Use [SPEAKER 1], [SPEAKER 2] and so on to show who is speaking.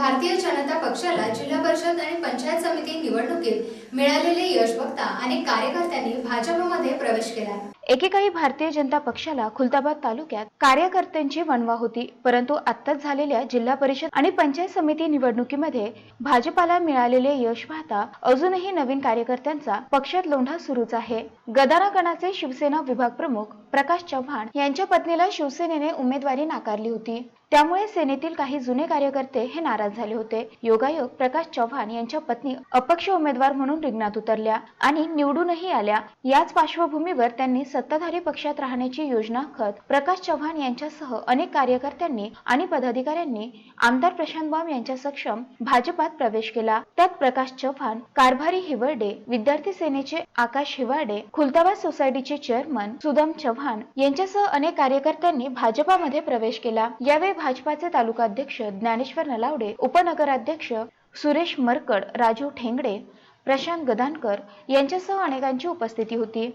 [SPEAKER 1] भारतीय जनता पक्षाला जिल्हा परिषद आणि पंचायत समिती निवडणुकीत मिळालेले यश बघता अनेक कार्यकर्त्यांनी भाजपमध्ये प्रवेश केला.
[SPEAKER 2] एकेकाळी भारतीय जनता पक्षाला खुलताबाद तालुक्यात कार्यकर्त्यांची वणवा होती परंतु आत्ताच झालेल्या जिल्हा परिषद आणि पंचायत समिती निवडणुकीमध्ये भाजपाला मिळालेले यश पाहता अजूनही नवीन कार्यकर्त्यांचा पक्षात लोंढा सुरूच आहे. गदारागणाचे शिवसेना विभाग प्रमुख प्रकाश चव्हाण यांच्या पत्नीला शिवसेनेने उमेदवारी नाकारली होती. त्यामुळे सेनेतील काही जुने कार्यकर्ते हे नाराज झाले होते. योगायोग प्रकाश चव्हाण यांच्या पत्नी अपक्ष उमेदवार म्हणून रिंगणात उतरल्या आणि निवडूनही आल्या. याच पार्श्वभूमीवर त्यांनी सत्ताधारी पक्षात राहण्याची योजना खत प्रकाश चव्हाण यांच्यासह अनेक कार्यकर्त्यांनी आणि पदाधिकाऱ्यांनी आमदार प्रशांत बाम यांच्या सक्षम भाजपात प्रवेश केला. त्यात प्रकाश चव्हाण कारभारी हिवर्डे विद्यार्थी सेनेचे आकाश हिवाडे खुलताबाद सोसायटीचे चेअरमन सुदाम चव्हाण यांच्यासह अनेक कार्यकर्त्यांनी भाजपामध्ये प्रवेश केला. यावेळी भाजपाचे तालुकाध्यक्ष ज्ञानेश्वर नलावडे उपनगराध्यक्ष सुरेश मरकड राजू ठेंगडे प्रशांत गदानकर यांच्यासह अनेकांची उपस्थिती होती.